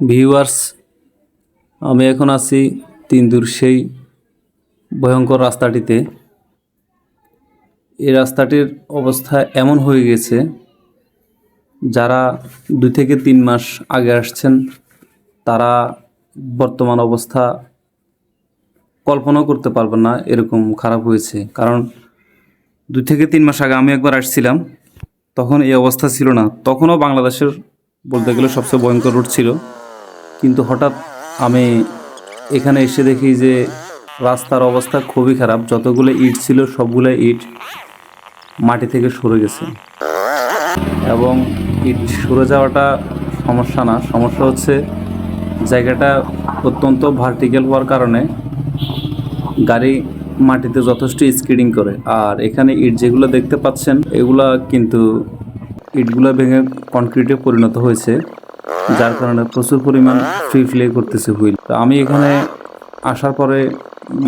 Viewers আমি এখন আছি তিনদুর সেই ভয়ঙ্কর রাস্তাটিতে। এই রাস্তাটির অবস্থা এমন হয়ে গেছে, যারা দুই থেকে তিন মাস আগে আসছেন, তারা বর্তমান অবস্থা কল্পনাও করতে পারবেন না এরকম খারাপ হয়েছে। কারণ দুই থেকে তিন মাস আগে আমি একবার আসছিলাম, তখন এই অবস্থা ছিল না। তখনও বাংলাদেশের বলতে গেলে সবচেয়ে ভয়ঙ্কর রুট ছিল। কিন্তু হঠাৎ আমি এখানে এসে দেখি যে রাস্তার অবস্থা খুবই খারাপ। যতগুলো ইট ছিল, সবগুলো ইট মাটি থেকে সরে গেছে। এবং ইট সরে যাওয়াটা সমস্যা না। সমস্যা হচ্ছে জায়গাটা অত্যন্ত ভার্টিক্যাল হওয়ার কারণে গাড়ি মাটিতে যথেষ্ট স্কিডিং করে। আর এখানে ইট যেগুলো দেখতে পাচ্ছেন, এগুলা কিন্তু ইটগুলো ভেঙে কনক্রিটে পরিণত হয়েছে। যার কারণে প্রচুর পরিমাণ ফ্রি ফ্লে করতেছে হুইল। তো আমি এখানে আসার পরে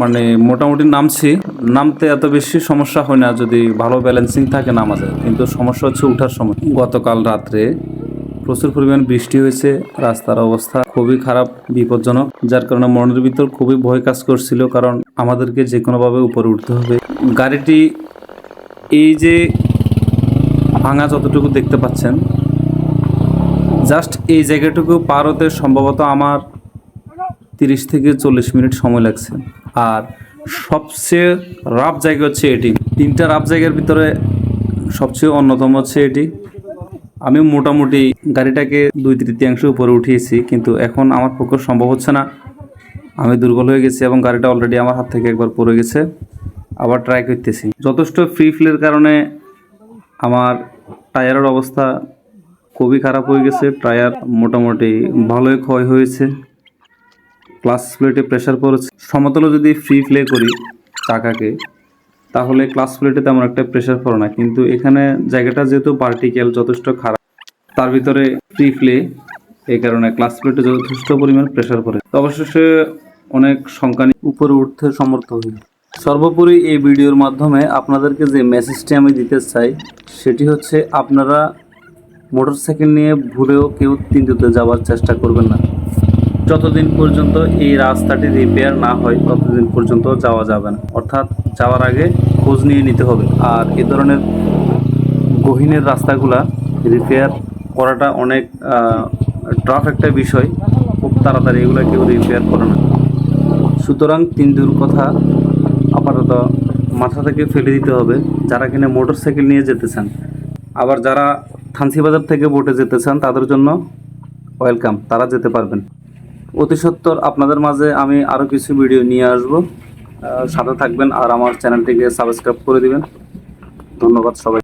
মানে মোটামুটি নামছি। নামতে এত বেশি সমস্যা হয় না, যদি ভালো ব্যালেন্সিং থাকে নামা যায় কিন্তু সমস্যা হচ্ছে ওঠার সময়। গতকাল রাত্রে প্রচুর পরিমাণ বৃষ্টি হয়েছে, রাস্তার অবস্থা খুবই খারাপ, বিপজ্জনক, যার কারণে মনের ভিতর খুবই ভয় কাজ করছিল, কারণ আমাদেরকে যে কোনোভাবে উপরে উঠতে হবে। গাড়িটি এই যে ভাঙা যতটুকু দেখতে পাচ্ছেন জাস্ট এই জায়গাটুকু পার হতে সম্ভবত আমার তিরিশ থেকে চল্লিশ মিনিট সময় লাগছে। আর সবচেয়ে রাফ জায়গা হচ্ছে এটি। তিনটা রাফ জায়গার ভিতরে সবচেয়ে অন্যতম হচ্ছে এটি। আমি মোটামুটি গাড়িটাকে দুই তৃতীয়াংশ উপরে উঠিয়েছি, কিন্তু এখন আমার পক্ষে সম্ভব হচ্ছে না। আমি দুর্বল হয়ে গেছি এবং গাড়িটা অলরেডি আমার হাত থেকে একবার পড়ে গেছে। আবার ট্রাই করতেছি। যথেষ্ট ফ্রি ফ্লের কারণে আমার টায়ারের অবস্থা খুবই খারাপ হয়ে গেছে, টায়ার মোটামুটি ভালোই ক্ষয় হয়েছে। ক্লাস প্লেটে প্রেশার পড়েছে। সমতলে যদি ফ্রি প্লে করি চাকাকে তাহলে ক্লাস প্লেটে তেমন একটা প্রেশার পড়ে না। কিন্তু এখানে জায়গাটা যেহেতু পার্টিকেল যথেষ্ট খারাপ, তার ভিতরে ফ্রি প্লে এই কারণে ক্লাস প্লেটে যথেষ্ট পরিমাণ প্রেশার পড়ে। অবশেষে অনেক সংখ্যা উপরে উঠতে সমর্থ হই। সর্বোপরি এই ভিডিওর মাধ্যমে আপনাদেরকে যে মেসেজটি আমি দিতে চাই, সেটি হচ্ছে আপনারা মোটরসাইকেল নিয়ে ভুলেও কেউ তিনটুতে যাওয়ার চেষ্টা করবেন না। যতদিন পর্যন্ত এই রাস্তাটি রিপেয়ার না হয়, ততদিন পর্যন্ত যাওয়া যাবে না। অর্থাৎ যাওয়ার আগে খোঁজ নিয়ে নিতে হবে। আর এ ধরনের গহীনের রাস্তাগুলা রিপেয়ার করাটা অনেক ট্রাফ একটা বিষয়। খুব তাড়াতাড়ি এগুলো কেউ রিপেয়ার করে না। সুতরাং তিন দূর কথা আপাতত মাথা থেকে ফেলে দিতে হবে। যারা কিনা মোটর সাইকেল নিয়ে যেতে চান আবার যারা থানসি বাজার থেকে বোটে যেতে চান, তাদের জন্য ওয়েলকাম। তারা যেতে পারবেন। অতি সত্তর আপনাদের মাঝে আমি আরও কিছু ভিডিও নিয়ে আসব। সাথে থাকবেন আর আমার চ্যানেলটিকে সাবস্ক্রাইব করে দিবেন। ধন্যবাদ সবাই